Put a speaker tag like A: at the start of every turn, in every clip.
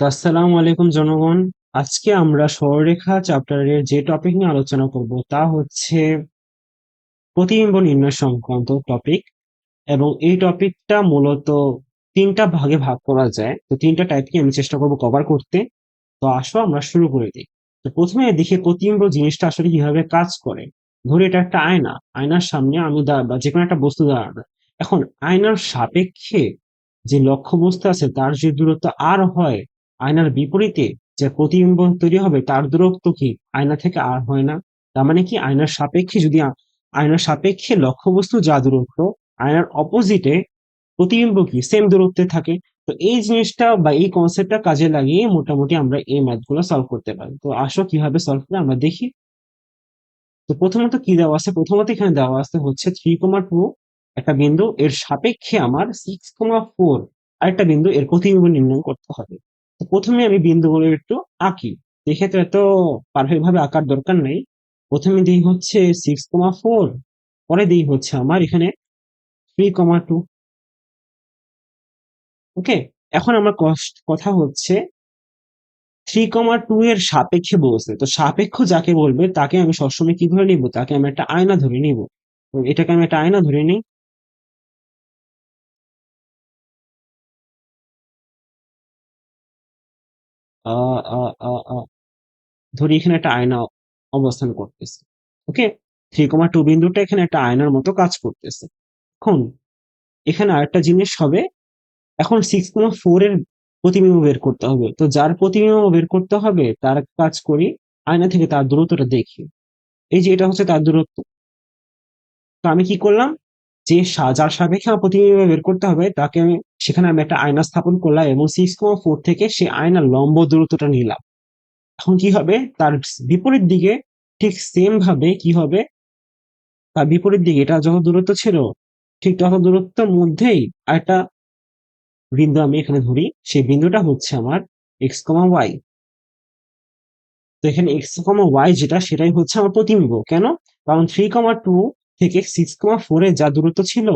A: আসসালামু আলাইকুম জনগণ। আজকে আমরা সরলরেখা চ্যাপ্টারের যে টপিক নিয়ে আলোচনা করব তা হচ্ছে প্রতিবিম্ব নির্ণয় সংক্রান্ত টপিক এবং এই টপিকটা মূলত তিনটা ভাগে ভাগ করা যায়। তো তিনটা টাইপকে আমি চেষ্টা করব কভার করতে। তো আসো আমরা শুরু করে দিই। তো প্রথমে দেখি প্রতিবিম্ব জিনিসটা আসলে কীভাবে কাজ করে। ধরে এটা একটা আয়না। আয়নার সামনে আমি যে কোনো একটা বস্তু দাঁড়ানো এখন আয়নার সাপেক্ষে যে লক্ষ্য বস্তু আছে তার যে দূরত্ব আর হয় আয়নার বিপরীতে যে প্রতিবিম্ব তৈরি হবে, তার দূরত্ব কি আয়না থেকে আর হয় না? তার মানে কি আয়নার সাপেক্ষে যদি আয়নার সাপেক্ষে লক্ষ্যবস্তু যা দূরত্ব, আয়নার অপোজিটে প্রতিবিম্ব কি সেম দূরত্বে থাকে। তো এই জিনিসটা বা এই কনসেপ্টটা কাজে লাগিয়ে মোটামুটি আমরা এই ম্যাথগুলো সলভ করতে পারি। তো আসো কীভাবে সলভ করে আমরা দেখি। তো প্রথমত কি দেওয়া আছে? প্রথমত এখানে দেওয়া আছে হচ্ছে থ্রি কমা টু একটা বিন্দু, এর সাপেক্ষে আমার সিক্স কমা ফোর আরেকটা বিন্দু, এর প্রতিবিম্ব নির্ণয় করতে হবে। প্রথমে আমি বিন্দুগুলো একটু আঁকি। এক্ষেত্রে এত পারফেক্ট ভাবে আঁকার দরকার নেই। প্রথমে দিই হচ্ছে সিক্স কমা ফোর পরে দিই হচ্ছে আমার এখানে থ্রি কমা টু ওকে? এখন আমার কথা হচ্ছে থ্রি কমা টু এর সাপেক্ষে বলছে। তো সাপেক্ষ যাকে বলবে, তাকে আমি সবসময় কি ধরে নিব? তাকে আমি একটা আয়না ধরে নিব। তো এটাকে আমি একটা আয়না ধরে নিই। আহ আহ আহ আহ ধরি এখানে একটা আয়না অবস্থান করতেছে, ওকে? থ্রি কমা টু বিন্দুটা এখানে একটা আয়নার মতো কাজ করতেছে। এখন এখানে আরেকটা জিনিস হবে, এখন সিক্স কমা ফোর এর প্রতিবিম্ব বের করতে হবে। তো যার প্রতিবিম্ব বের করতে হবে, তার কাজ করি আয়না থেকে তার দূরত্বটা দেখি। এই যে এটা হচ্ছে তার দূরত্ব। তো আমি কি করলাম? যে যার সাপেক্ষে আমার বের করতে হবে, তাকে আমি সেখানে আমি একটা আয়না স্থাপন করলাম এবং সিক্স কমা ফোর থেকে সে আয়নার লম্ব দূরত্বটা নিলাম। এখন কি হবে? তার বিপরীত দিকে ঠিক সেম ভাবে কি হবে? তার বিপরীত দিকে এটা যত দূরত্ব ছিল, ঠিক তত দূরত্বের মধ্যেই আরেকটা বিন্দু আমি এখানে ধরি, সেই বিন্দুটা হচ্ছে আমার এক্স কমা ওয়াই তো এখানে এক্স কমা ওয়াই যেটা, সেটাই হচ্ছে আমার প্রতিবিম্ব। কেন? কারণ থ্রি কমা টু থেকে সিক্স কমা ফোর যা দূরত্ব ছিল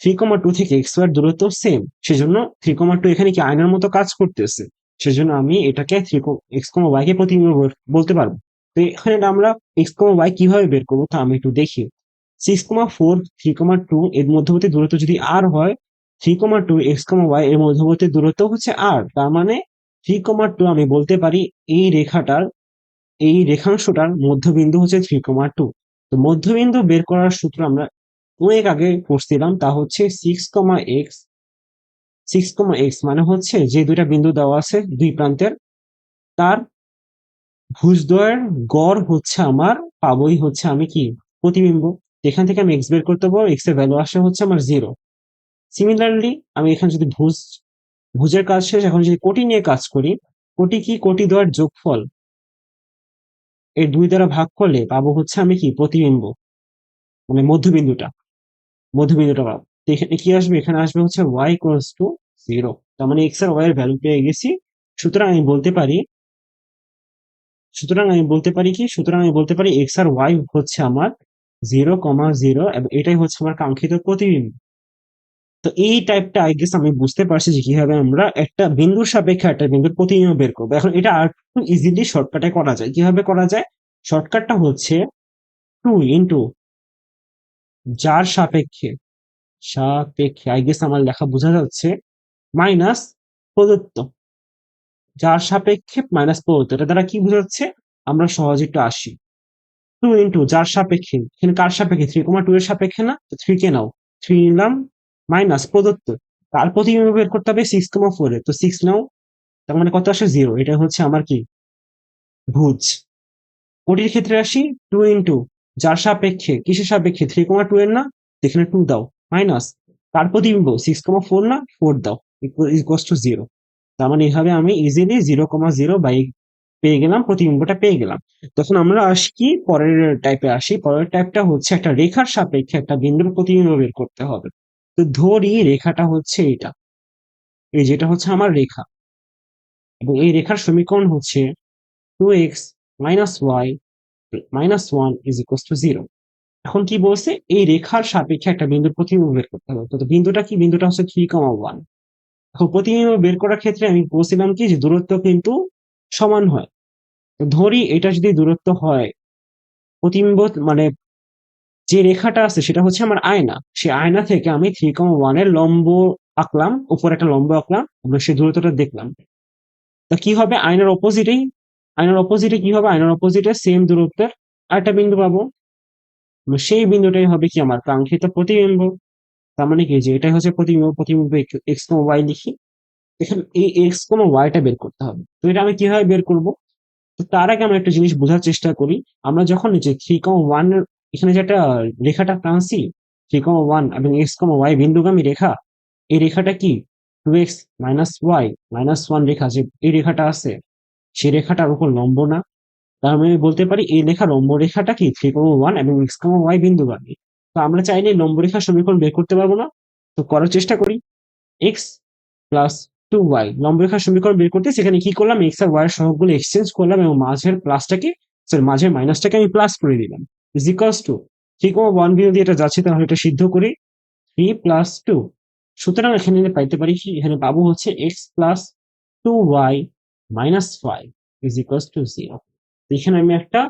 A: থ্রি কমা টু থেকে এক্স ওয়াই দূরত্ব সেম সেজন্য থ্রি কমা টু এখানে কি আয়নার মতো কাজ করতেছে, সেজন্য আমি এটাকে থ্রি এক্স কমা ওয়াই কে প্রতিবিম্ব বল- বলতে পারব। তো এখানে আমরা এক্স কমা ওয়াই কীভাবে বের করব তা আমি একটু দেখি। Six comma four three comma two এর মধ্যবর্তী দূরত্ব যদি আর হয় three comma two X comma Y এর মধ্যবর্তী দূরত্ব হচ্ছে আর তার মানে থ্রি কমা টু আমি বলতে পারি এই রেখাটার, এই রেখাংশটার মধ্যবিন্দু হচ্ছে থ্রি কমা টু তো মধ্যবিন্দু বের করার সূত্র আমরা অনেক আগে পড়ছিলাম তা হচ্ছে six comma X six comma X মানে হচ্ছে যে দুইটা বিন্দু দেওয়া আছে দুই প্রান্তের, তার ভুজদ্বয়ের গড় হচ্ছে আমার, পাবই হচ্ছে আমি কি? প্রতিবিম্ব। এখান থেকে আমি এক্স বের করতে পারব এক্সের ভ্যালু আসে হচ্ছে আমার জিরো সিমিলারলি আমি এখানে যদি ভুজ, ভুজের কাজ শেষ, এখন যদি কোটি নিয়ে কাজ করি, কোটি কি? কোটি দ্বয়ের যোগফল। এই দুই দ্বারা ভাগ করলে পাবো হচ্ছে আমি কি? প্রতিবিম্ব। মানে মধ্যবিন্দুটা। মধ্যবিন্দুটা পাবো। এখানে কি আসবে? এখানে আসবে হচ্ছে ওয়াই ইকুয়ালস টু জিরো তার মানে এক্স আর ওয়াই এর ভ্যালু পেয়ে গেছি। সুতরাং আমি বলতে পারি, সুতরাং আমি বলতে পারি কি? সুতরাং আমি বলতে পারি এক্স আর ওয়াই হচ্ছে আমার জিরো কমা জিরো এবং এটাই হচ্ছে আমার কাঙ্ক্ষিত প্রতিবিম্ব। তো এই টাইপটা আই গেস আমি বুঝতে পারছি যে কীভাবে আমরা একটা বিন্দুর সাপেক্ষে একটা বিন্দুর প্রতিবিম্ব বের করব। এখন এটা আর একটু ইজিলি শর্টকাটে করা যায়। কীভাবে করা যায়? শর্টকাটটা হচ্ছে টু ইন্টু যার সাপেক্ষে সাপেক্ষে আই গেস আমার লেখা বোঝা যাচ্ছে মাইনাস প্রদত্ত। যার সাপেক্ষে মাইনাস প্রদত্ত। এটা দ্বারা কি বোঝাচ্ছে? আমরা সহজে একটু আসি। টু ইন্টু যার সাপেক্ষে, এখানে কার সাপেক্ষে? থ্রি কমা টু এর সাপেক্ষে না? থ্রি কে নাও। থ্রি নিলাম। মাইনাস প্রদত্ত। তার প্রতিবিম্ব বের করতে হবে সিক্স কমা ফোর তো সিক্স নাও, তার মানে কত আসে জিরো এটা হচ্ছে আমার কি? ভুজ। কোটির ক্ষেত্রে আসি টু ইন্টু যার সাপেক্ষে, কিসের সাপেক্ষে? থ্রি কমা টু এর না? তো এখানে টু দাও মাইনাস তার প্রতিবিম্ব সিক্স কমা ফোর না? ফোর দাও ইকুয়াস টু জিরো তার মানে এইভাবে আমি easily zero comma zero by পেয়ে গেলাম, প্রতিবিম্বটা পেয়ে গেলাম। তখন আমরা আসি কি? পরের টাইপে আসি। পরের টাইপটা হচ্ছে একটা রেখার সাপেক্ষে একটা বিন্দুর প্রতিবিম্ব বের করতে হবে। তো ধরি রেখাটা হচ্ছে এটা। এই যেটা হচ্ছে আমার রেখা। এবং এই রেখার সমীকরণ হচ্ছে two X minus Y minus one is equal to zero এখন কি বলছে? এই রেখার সাপেক্ষে একটা বিন্দুর প্রতিবিম্ব বের করতে হবে। তো বিন্দুটা কি? বিন্দুটা হচ্ছে থ্রি কমা ওয়ান এখন প্রতিবিম্ব বের করার ক্ষেত্রে আমি বলছিলাম কি যে দূরত্ব কিন্তু সমান হয়। ধরি এটা যদি দূরত্ব হয়, প্রতিবিম্ব মানে যে রেখাটা আছে সেটা হচ্ছে আমার আয়না। সেই আয়না থেকে আমি থ্রি কম ওয়ানের লম্ব আঁকলাম, উপরে একটা লম্ব আঁকলাম এবং সেই দূরত্বটা দেখলাম। তা কি হবে? আয়নার অপোজিটেই আয়নার অপোজিটে কি হবে? আয়নার অপোজিটে সেম দূরত্বের আরেকটা বিন্দু পাবো। সেই বিন্দুটাই হবে কি আমার কাঙ্ক্ষিত প্রতিবিম্ব। তার মানে কি? যে এটাই হচ্ছে প্রতিবিম্ব প্রতিবিম্ব এক্স কম ওয়াই লিখি। এখানে এই এক্স কম ওয়াইটা বের করতে হবে। তো এটা আমি কীভাবে বের করব? তো তার আগে আমরা একটা জিনিস বোঝার চেষ্টা করি। আমরা যখন যে থ্রি কম ওয়ান এখানে যে একটা রেখাটা টানছি থ্রি কম ওয়ান এবং এক্স কম ওয়াই বিন্দুগামী রেখা, এই রেখাটা কি? Two X minus Y minus one রেখা যে এই রেখাটা আছে সেই রেখাটার উপর লম্ব না। তার মানে আমি বলতে পারি এই লেখা লম্ব রেখাটা কি? থ্রি কম ওয়ান এবং এক্স কম ওয়াই বিন্দুগামী। তো আমরা চাইলে লম্ব রেখার সমীকরণ বের করতে পারব না। তো করার চেষ্টা করি। এক্স প্লাস টু ওয়াই লম্বরেখার সমীকরণ বের করতে সেখানে কি করলাম? এক্স আর ওয়াই এর সহগগুলো এক্সচেঞ্জ করলাম এবং মাঝের প্লাসটাকে সরি মাঝের মাইনাসটাকে আমি প্লাস করে দিলাম। Is equals to three comma one বিন্দু দিয়ে এটা যাচ্ছে, তাহলে এটা সিদ্ধ করি। থ্রি প্লাস টু সুতরাং এখানে পাইতে পারি কি? এখানে পাবো হচ্ছে X plus two Y minus five is equals to zero এখানে আমি একটা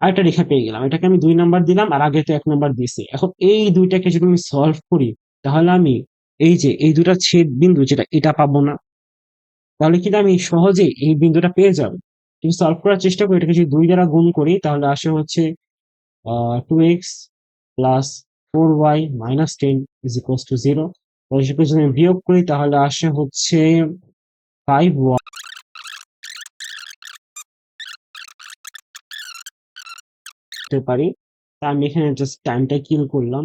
A: আরেকটা রেখা পেয়ে গেলাম। এটাকে আমি দুই নাম্বার দিলাম আর আগে তো এক নাম্বার দিয়েছি। এখন এই দুইটাকে যদি আমি সলভ করি, তাহলে আমি এই যে এই দুটা ছেদ বিন্দু যেটা, এটা পাবো না। তাহলে কিন্তু আমি সহজে এই বিন্দুটা পেয়ে যাব। কিন্তু সলভ করার চেষ্টা করি, এটাকে যদি দুই দ্বারা গুণ করি, তাহলে আসে হচ্ছে two X plus four Y minus ten is equals to zero সেটাকে যদি বিয়োগ করি, তাহলে আসে হচ্ছে ফাইভ ওয়াই পারি। তা আমি এখানে জাস্ট টাইমটা কিল করলাম।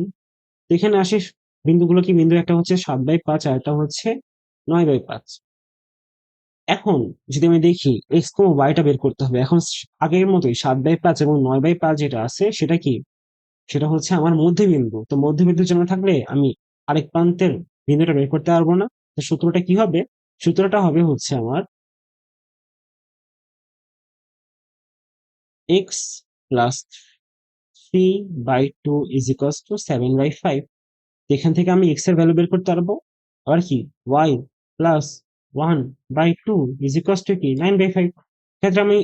A: এখানে আসে বিন্দুগুলো কি, বিন্দু একটা হচ্ছে সাত বাই পাঁচ, আর একটা হচ্ছে নয় বাই পাঁচ। এখন যদি আমি দেখি এক্স কম ওয়াইটা বের করতে হবে, এখন আগের মতোই সাত বাই পাঁচ এবং নয় বাই পাঁচ যেটা আছে সেটা কি? সেটা হচ্ছে আমার মধ্যবিন্দু। তো মধ্যবিন্দু জন্য থাকলে আমি আরেক প্রান্তের বিন্দুটা বের করতে পারব না। তো সূত্রটা কি হবে? সূত্রটা হবে হচ্ছে আমার X plus three by two is equals to seven by five এখান থেকে আমি এক্সের ভ্যালু বের করতে পারব। আবার কি? Y plus one by two is equals to কি? নাইন বাই ফাইভ ক্ষেত্রে আমি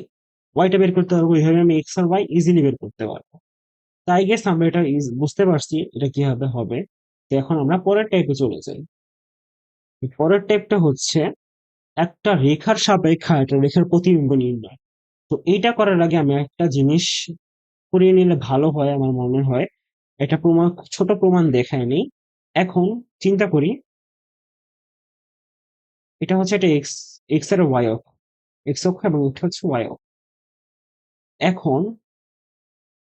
A: ওয়াইটা বের করতে পারব এইভাবে আমি এক্স আর ওয়াই ইজিলি বের করতে পারব। তাই গেস আমরা এটা বুঝতে পারছি এটা কীভাবে হবে। তো এখন আমরা পরের টাইপে চলে যাই। পরের টাইপটা হচ্ছে একটা রেখার সাপেক্ষা, একটা রেখার প্রতিবিম্ব নির্ণয়। তো এইটা করার আগে আমি একটা জিনিস করিয়ে নিলে ভালো হয়, আমার মনে হয়। এটা প্রমাণ, ছোট প্রমাণ দেখায় নেই এখন চিন্তা করি এটা হচ্ছে একটা এক্স এক্সের ওয়াই অক্ষ। এক্স অক্ষ এবং এটা হচ্ছে ওয়াই অক্ষ। এখন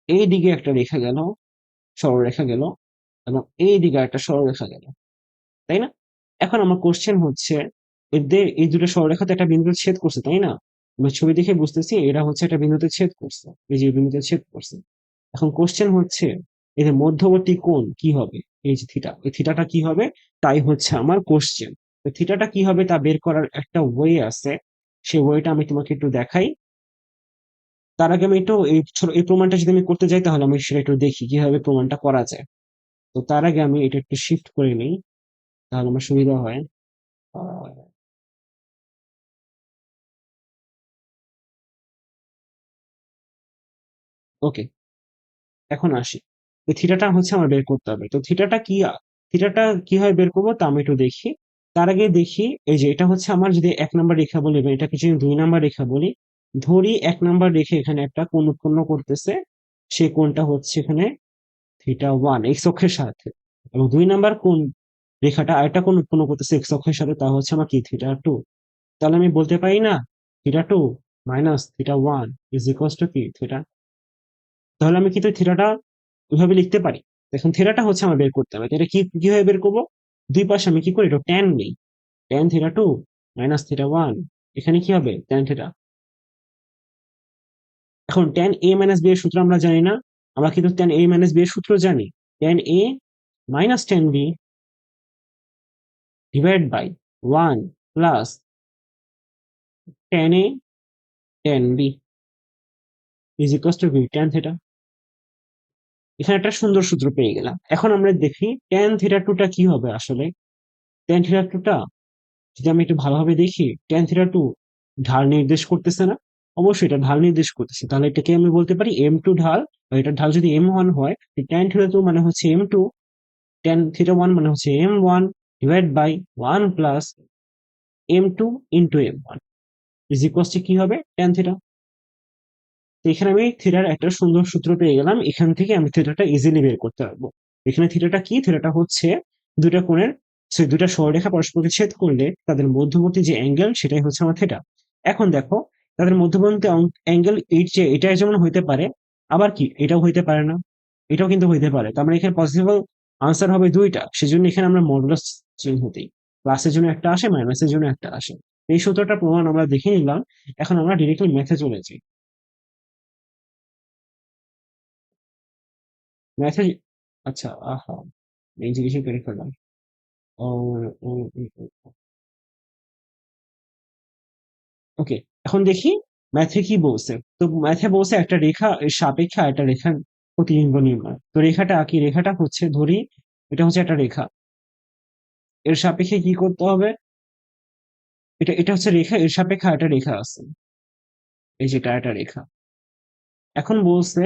A: এই দিকে একটা রেখা গেল, সরলরেখা গেল, এবং এই দিকে একটা সরলরেখা গেল, তাই না? এখন আমার কোশ্চেন হচ্ছে, এদের, এই দুটো সরলরেখা তো একটা বিন্দুতে ছেদ করছে, তাই না? আমরা ছবি দেখে বুঝতেছি এটা হচ্ছে একটা বিন্দুতে ছেদ করছে, এই যে বিন্দুতে ছেদ করছে। এখন কোশ্চেন হচ্ছে, এদের মধ্যবর্তী কোণ কি হবে? এই যে থিটা এই থিটাটা কি হবে? তাই হচ্ছে আমার কোশ্চেন তো থিটাটা কি হবে তা বের করার একটা ওয়ে আছে। সেই ওয়েটা আমি তোমাকে একটু দেখাই। তার আগে আমি একটু এই প্রমাণটা যদি আমি করতে যাই তাহলে আমি সেটা একটু দেখি কীভাবে প্রমাণটা করা যায়। তো তার আগে আমি এটা একটু শিফট করে নিই, তাহলে আমার সুবিধা হয়। ওকে এখন আসি। তো থিটাটা হচ্ছে আমার বের করতে হবে। তো থিটাটা কি থিটাটা কীভাবে বের করব তা আমি একটু দেখি। তার আগে দেখি, এই যে এটা হচ্ছে আমার যদি এক নাম্বার রেখা বলি বা এটাকে যদি দুই নাম্বার রেখা বলি, ধরি এক নাম্বার রেখে এখানে একটা কোণ উৎপন্ন করতেছে, সে কোণটা হচ্ছে এখানে থিটা ওয়ান এক্স অক্ষের সাথে। এবং দুই নাম্বার কোণ রেখাটা আরেকটা কোণ উৎপন্ন করতেছে এক্স অক্ষের সাথে, তা হচ্ছে আমার কি? থিটা টু তাহলে আমি বলতে পারি না theta two minus theta one is equals to কি? থিটা তাহলে আমি কিন্তু থিটাটা ওইভাবে লিখতে পারি। এখন থিটাটা হচ্ছে আমার বের করতে হবে। এটা কি, কীভাবে বের করব? দুই পাশে আমি কি করি? এটা ট্যান নেই। Tan theta two minus theta one এখানে কি হবে? ট্যান থিটা এখন ট্যান এ মাইনাস বি এর সূত্র আমরা জানি না। আমরা কিন্তু ট্যান এ মাইনাস বি এর সূত্র জানি। Tan A minus tan B divide by one plus tan A tan B is equal to B tan theta এখানে একটা সুন্দর সূত্র পেয়ে গেলাম। এখন আমরা দেখি ট্যান থিটা টুটা কি হবে আসলে? ট্যান থিটা টুটা যদি আমি একটু ভালোভাবে দেখি ট্যান থিটা টু ঢাল নির্দেশ করতেছে না? অবশ্যই এটা ঢাল নির্দেশ করতেছে। তাহলে এটাকে আমি বলতে পারি এম টু ঢাল। বা এটার ঢাল যদি এম ওয়ান হয় ট্যান থিটা টু মানে হচ্ছে m two tan theta one মানে হচ্ছে m one divide by one plus m two into m one is কি হবে? ট্যান থিটা তো এখানে আমি থিটার একটা সুন্দর সূত্র পেয়ে গেলাম। এখান থেকে আমি থিটাটা ইজিলি বের করতে পারব। এখানে থিটাটা কি? থিটাটা হচ্ছে দুটা কোণের, সে দুটা সরলরেখা পরস্পরকে ছেদ করলে তাদের মধ্যবর্তী যে অ্যাঙ্গেল সেটাই হচ্ছে আমার থিটা এখন দেখো, তাদের মধ্যবর্তী অ্যাঙ্গেল এই যে এটা যেমন হইতে পারে, আবার কি? এটাও হইতে পারে না। এটাও কিন্তু হইতে পারে। তার মানে এখানে পসিবল আনসার হবে দুইটা। সেজন্য এখানে আমরা মডুলাস চিহ্ন দিই। প্লাসের জন্য একটা আসে মাইনাসের জন্য একটা আসে। এই সূত্রটা প্রমাণ আমরা দেখে নিলাম। এখন আমরা ডিরেক্টলি ম্যাথে চলে যাই। ম্যাথে আচ্ছা আহা এই জিনিসই করে ফেললাম ওকে এখন দেখি ম্যাথে কি বলছে। তো ম্যাথে বলছে একটা রেখা সাপেক্ষে একটা রেখার প্রতিবিম্ব নির্ণয়। তো রেখাটা কি? রেখাটা হচ্ছে, ধরি, এটা হচ্ছে একটা রেখা। এর সাপেক্ষে কি করতে হবে? এটা এটা হচ্ছে রেখা, এর সাপেক্ষে একটা রেখা আছে। এই যেটা একটা রেখা। এখন বলছে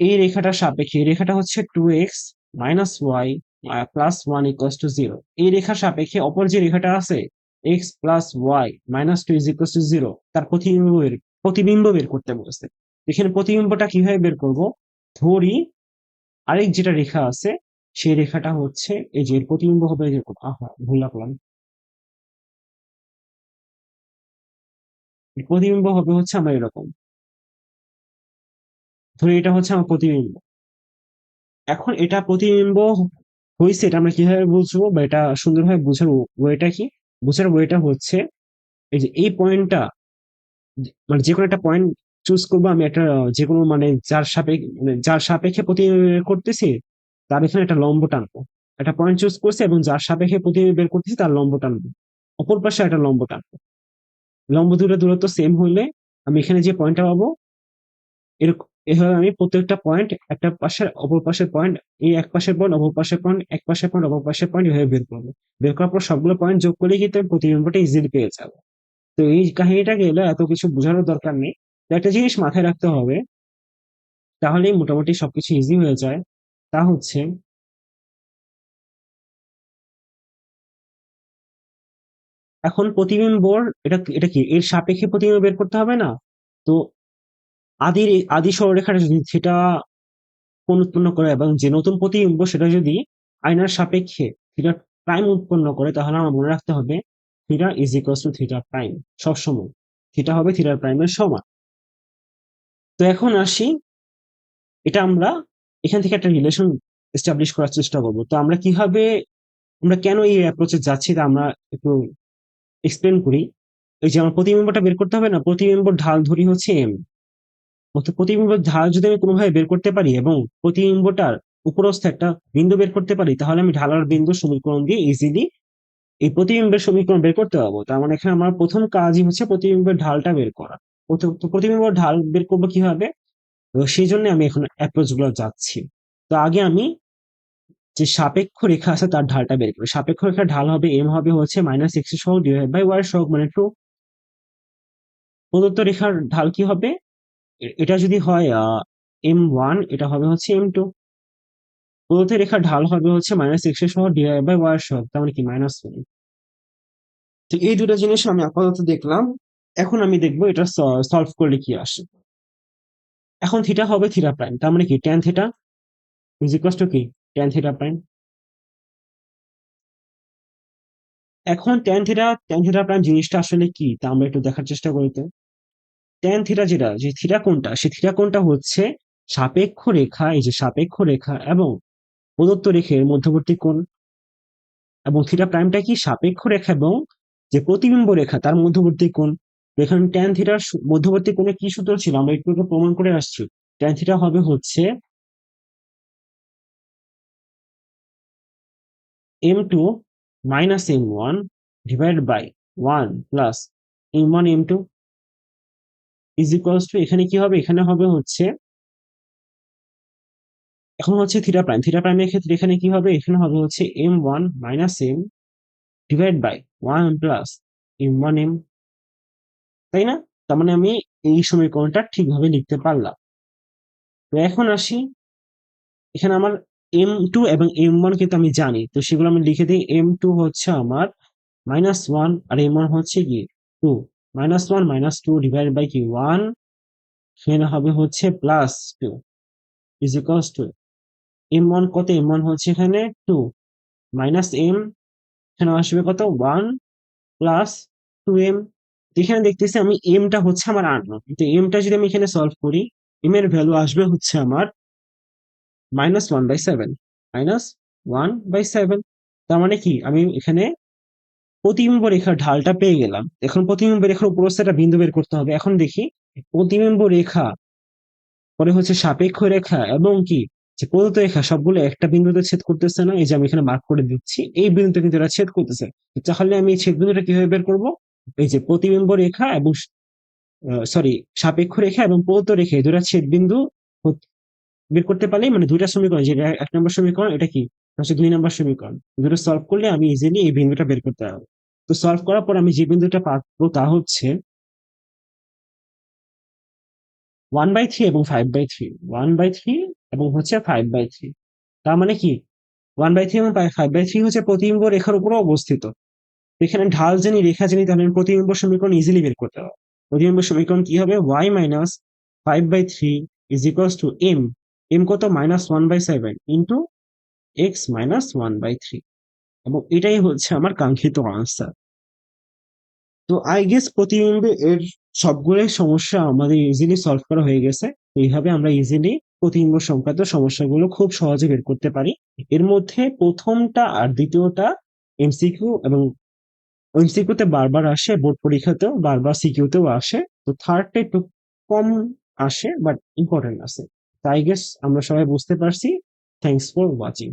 A: এই রেখাটার সাপেক্ষে, এই রেখাটা হচ্ছে two x minus y plus one equals to zero এই রেখার সাপেক্ষে অপর যে রেখাটা আছে x plus y minus two is equals to zero তার প্রতিবিম্ব বের প্রতিবিম্ব বের করতে বলছে। এখানে প্রতিবিম্বটা কীভাবে বের করব? ধরি আরেক যেটা রেখা আছে, সেই রেখাটা হচ্ছে, এই যে প্রতিবিম্ব হবে এরকম আহা, ভুল লাগলাম। প্রতিবিম্ব হবে হচ্ছে আমার এরকম। ধরি এটা হচ্ছে আমার প্রতিবিম্ব। এখন এটা প্রতিবিম্ব হয়েছে এটা আমরা কীভাবে বুঝব বা এটা সুন্দরভাবে বুঝার ওয়েটা কি? বুঝার ওয়েটা হচ্ছে এই যে এই পয়েন্টটা মানে যে কোনো একটা পয়েন্ট চুজ করব, আমি একটা যে কোনো মানে যার সাপেক্ষে মানে যার সাপেক্ষে প্রতি করতেছি, তার এখানে একটা লম্ব টানবো। একটা পয়েন্ট চুজ করছে এবং যার সাপেক্ষে প্রতি বের করতেছি, তার লম্ব টানবো। অপর পাশে একটা লম্ব টানবো। লম্ব দুটো দূরত্ব সেম হইলে আমি এখানে যে পয়েন্টটা পাবো, এরকম এভাবে আমি প্রত্যেকটা পয়েন্ট একটা পাশের, অপর পাশের পয়েন্ট এই এক পাশের পয়েন্ট অপর পাশের পয়েন্ট এক পাশের পয়েন্ট অপর পাশের পয়েন্ট এভাবে বের করব। বের করার পর সবগুলো পয়েন্ট যোগ করলে কিন্তু আমি প্রতিবিম্বটা ইজিলি পেয়ে যাব। তো এই কাহিনীটা গেলে এত কিছু বোঝানোর দরকার নেই। তো একটা জিনিস মাথায় রাখতে হবে, তাহলেই মোটামুটি সবকিছু ইজি হয়ে যায়। তা হচ্ছে, এখন প্রতিবিম্বর, এটা এটা কি, এর সাপেক্ষে প্রতিবিম্ব বের করতে হবে না? তো আদির আদি সরলরেখাটা যদি সেটা উৎপন্ন করে এবং যে নতুন প্রতিবিম্ব সেটা যদি আয়নার সাপেক্ষে থিটা প্রাইম উৎপন্ন করে, তাহলে আমার মনে রাখতে হবে theta is equals to theta prime সবসময়। থিটা হবে থিটার প্রাইমের সমান। তো এখন আসি, এটা আমরা এখান থেকে একটা রিলেশন এস্টাবলিশ করার চেষ্টা করব। তো আমরা কীভাবে, আমরা কেন এই অ্যাপ্রোচে যাচ্ছি তা আমরা একটু এক্সপ্লেন করি। এই যে আমার প্রতিবিম্বটা বের করতে হবে না, প্রতিবিম্বর ঢাল ধরি হচ্ছে এম অর্থাৎ প্রতিবিম্বর ঢাল যদি আমি কোনোভাবে বের করতে পারি এবং প্রতিবিম্বটার উপরস্থ একটা বিন্দু বের করতে পারি, তাহলে আমি ঢালার বিন্দু সমীকরণ দিয়ে ইজিলি এই প্রতিবিম্বের সমীকরণ বের করতে পারব। তার মানে এখানে আমার প্রথম কাজই হচ্ছে প্রতিবিম্বের ঢালটা বের করা। তো প্রতিবিম্বের ঢাল বের করব কীভাবে? সেই জন্য আমি এখন অ্যাপ্রোচগুলো যাচ্ছি। তো আগে আমি যে সাপেক্ষ রেখা আছে তার ঢালটা বের করি। সাপেক্ষ রেখার ঢাল হবে এম হবে হচ্ছে মাইনাস এক্স সহ ডিভাইড বাই ওয়াই সহ মানে টু প্রদত্ত রেখার ঢাল কি হবে? এটা যদি হয় এম ওয়ান এটা হবে হচ্ছে এম টু প্রদত্ত রেখা ঢাল হবে হচ্ছে মাইনাস এক্স সহ ডিভাইড বাই ওয়াই সহ তার মানে কি? মাইনাস ওয়ান তো এই দুটো জিনিস আমি আপাতত দেখলাম। এখন আমি দেখব এটা সলভ করলে কি আসে। এখন থিটা হবে থিটা প্রাইম তার মানে কি? Tan theta is equal to কি? ট্যান থিটা প্রাইম এখন tan theta tan theta prime জিনিসটা আসলে কি? তা আমরা একটু দেখার চেষ্টা করি তো। ট্যান থিটা যেটা, যে থিটা কোনটা, সে থিটা কোনটা হচ্ছে সাপেক্ষ রেখা, এই যে সাপেক্ষ রেখা এবং প্রদত্ত রেখের মধ্যবর্তী কোণ। এবং থিটা প্রাইমটা কি? সাপেক্ষ রেখা এবং যে প্রতিবিম্ব রেখা, তার মধ্যবর্তী কোণ। এখানে ট্যান থিটার মধ্যবর্তী কোণে কি সূত্র ছিল? আমরা একটু প্রমাণ করে আসছি। ট্যান থিটা হবে হচ্ছে m two minus m one divide by one plus m one m two is equals to এখানে কি হবে? এখানে হবে হচ্ছে, এখন হচ্ছে থিটা প্রাইম থিটা প্রাইমের ক্ষেত্রে এখানে কি হবে? এখানে হবে হচ্ছে m one minus m divide by one plus m one m তাই না? তার মানে আমি এই সমীকরণটা ঠিকভাবে লিখতে পারলাম। তো এখন আসি, এখানে আমার এম টু এবং এম ওয়ান কিন্তু আমি জানি, তো সেগুলো আমি লিখে দিই। এম টু হচ্ছে আমার মাইনাস ওয়ান আর এম ওয়ান হচ্ছে কি? Two minus one minus two divide by কি ওয়ান সেখানে হবে হচ্ছে plus two is equals to m one কত এম ওয়ান হচ্ছে এখানে? টু মাইনাস এম এখানে আসবে কত? ওয়ান প্লাস টু এম এখানে দেখতেছি আমি এমটা হচ্ছে আমার আননোন, কিন্তু এমটা যদি আমি এখানে সলভ করি এম এর ভ্যালু আসবে হচ্ছে আমার minus one by seven minus one by seven তার মানে কি? আমি এখানে প্রতিবিম্ব রেখার ঢালটা পেয়ে গেলাম। এখন প্রতিবিম্ব রেখার উপর একটা বিন্দু বের করতে হবে। এখন দেখি, প্রতিবিম্ব রেখা পরে হচ্ছে সাপেক্ষ রেখা এবং কি? যে প্রদত্ত রেখা, সবগুলো একটা বিন্দুতে ছেদ করতেছে না। এই যে আমি এখানে মার্ক করে দিচ্ছি, এই বিন্দুতে কিন্তু এরা ছেদ করতেছে। তাহলে আমি এই ছেদ বিন্দুটা কীভাবে বের করব? এই যে প্রতিবিম্ব রেখা এবং সরি সাপেক্ষ রেখা এবং প্রদত্ত রেখা দুটা ছেদ বিন্দু বের করতে পারলে মানে দুইটা সমীকরণ যেটা এক নম্বর সমীকরণ, এটা কি? হচ্ছে দুই নম্বর সমীকরণ। দুটো সলভ করলে আমি ইজিলি এই বিন্দুটা বের করতে পারব। তো সলভ করার পর আমি যে বিন্দুটা পাবো তা হচ্ছে ওয়ান বাই থ্রি এবং five by three one by three এবং হচ্ছে ফাইভ বাই থ্রি তার মানে কি? ওয়ান বাই থ্রি এবং ফাইভ বাই থ্রি হচ্ছে প্রতিবিম্ব রেখার উপরে অবস্থিত। এখানে ঢাল জানি, রেখা জানি, তাহলে প্রতিবিম্ব সমীকরণ ইজিলি বের করতে পারব। প্রতিবিম্ব সমীকরণ কি হবে? Y minus five by three is equals to m m কত? Minus one by seven into x minus one by three এবং এটাই হচ্ছে আমার কাঙ্ক্ষিত আনসার তো আই গেস প্রতিবিম্বে এর সবগুলোই সমস্যা আমাদের ইজিলি সলভ করা হয়ে গেছে। এইভাবে আমরা ইজিলি প্রতিবিম্ব সংক্রান্ত সমস্যাগুলো খুব সহজে বের করতে পারি। এর মধ্যে প্রথমটা আর দ্বিতীয়টা এমসিকিউ এবং এমসিকিউতে বারবার আসে, বোর্ড পরীক্ষাতেও বারবার সিকিউতেও আসে। তো থার্ডটা একটু কম আসে বাট ইম্পর্টেন্ট আছে। তাই গেস আমরা সবাই বুঝতে পারছি। Thanks for watching